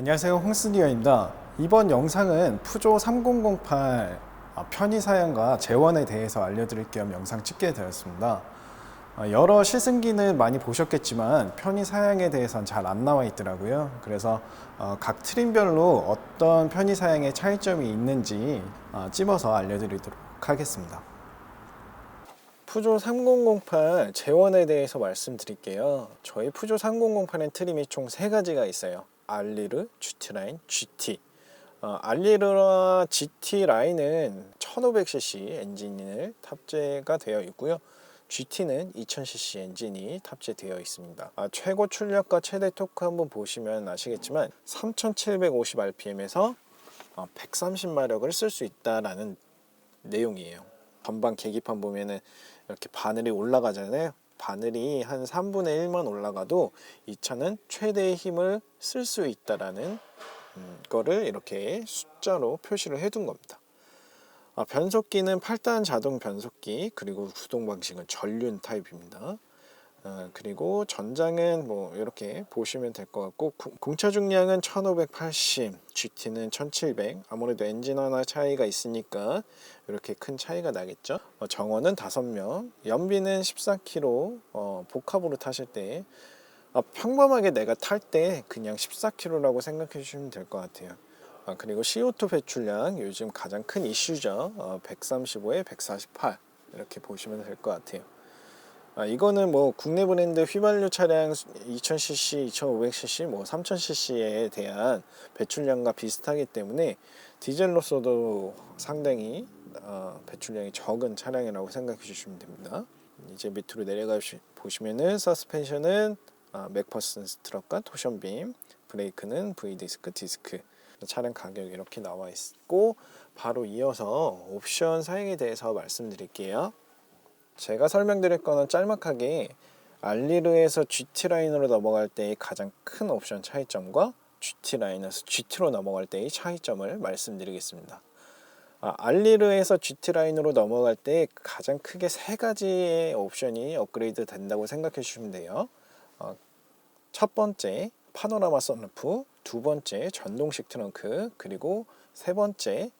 안녕하세요 홍스디어입니다 이번 영상은 푸조 3008 아, 편의 사양과 재원에 대해서 알려드릴 겸 영상 찍게 되었습니다 어, 여러 시승기는 많이 보셨겠지만 편의 사양에 대해서는 잘 안 나와 있더라고요 그래서 어, 각 트림별로 어떤 편의 사양의 차이점이 있는지 어, 찝어서 알려드리도록 하겠습니다 푸조 3008 재원에 대해서 말씀드릴게요. 저희 푸조 3008엔 트림이 총세 가지가 있어요. 알리르, GT 라인, GT. 어, 알리르와 GT 라인은 1500cc 엔진을 탑재가 되어 있고요. GT는 2000cc 엔진이 탑재되어 있습니다. 아, 최고 출력과 최대 토크 한번 보시면 아시겠지만 3750rpm에서 130마력을 쓸 수 있다라는 내용이에요. 전방 계기판 보면은 이렇게 바늘이 올라가잖아요. 바늘이 한 3분의 1만 올라가도 이 차는 최대의 힘을 쓸 수 있다라는 음, 거를 이렇게 숫자로 표시를 해둔 겁니다. 아, 변속기는 8단 자동 변속기 그리고 구동 방식은 전륜 타입입니다. 어, 그리고 전장은 뭐 이렇게 보시면 될 것 같고 구- 공차 중량은 1580, GT는 1700. 아무래도 엔진 하나 차이가 있으니까 이렇게 큰 차이가 나겠죠. 어, 정원은 5명, 연비는 14km. 어, 복합으로 타실 때 아, 평범하게 내가 탈 때 그냥 14km라고 생각해 주시면 될 것 같아요. 아, 그리고 CO2 배출량 요즘 가장 큰 이슈죠. 어, 135에 148 이렇게 보시면 될 것 같아요. 아, 이거는 뭐 국내 브랜드 휘발유 차량 2000cc, 2500cc, 뭐 3000cc에 대한 배출량과 비슷하기 때문에 디젤로서도 상당히 어, 배출량이 적은 차량이라고 생각해 주시면 됩니다. 이제 밑으로 내려가 보시면은 서스펜션은 아, 맥퍼슨 스트럭과 토션빔, 브레이크는 V 디스크, 디스크. 차량 가격 이렇게 나와 있고 바로 이어서 옵션 사양에 대해서 말씀드릴게요. 제가 설명드릴 거는 짤막하게 알리르에서 GT 라인으로 넘어갈 때의 가장 큰 옵션 차이점과 GT 라인에서 GT로 넘어갈 때의 차이점을 말씀드리겠습니다. 아, 알리르에서 GT 라인으로 넘어갈 때 가장 크게 세 가지의 옵션이 업그레이드 된다고 생각해 주시면 돼요. 어, 첫 번째 파노라마 선루프, 두 번째 전동식 트렁크, 그리고 세 번째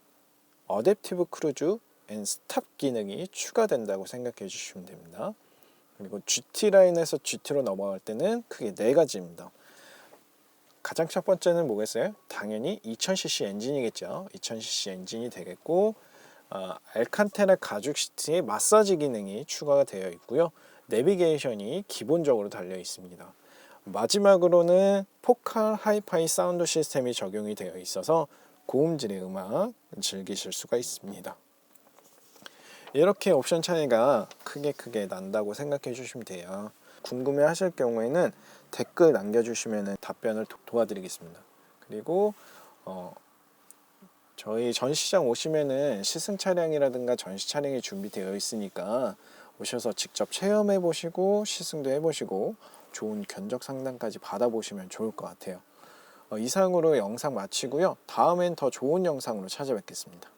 어댑티브 크루즈 앤 스탑 기능이 추가된다고 생각해 주시면 됩니다. 그리고 GT 라인에서 GT로 넘어갈 때는 크게 네 가지입니다. 가장 첫 번째는 뭐겠어요? 당연히 2000cc 엔진이겠죠. 2000cc 엔진이 되겠고 어, 알칸테라 가죽 시트에 마사지 기능이 추가가 되어 있고요. 내비게이션이 기본적으로 달려 있습니다. 마지막으로는 포칼 하이파이 사운드 시스템이 적용이 되어 있어서 고음질의 음악 즐기실 수가 있습니다. 이렇게 옵션 차이가 크게 크게 난다고 생각해 주시면 돼요. 궁금해 하실 경우에는 댓글 남겨주시면 답변을 도, 도와드리겠습니다. 그리고 어, 저희 전시장 오시면은 시승 차량이라든가 전시 차량이 준비되어 있으니까 오셔서 직접 체험해 보시고 시승도 해 보시고 좋은 견적 상담까지 받아보시면 좋을 것 같아요. 어, 이상으로 영상 마치고요. 다음엔 더 좋은 영상으로 찾아뵙겠습니다.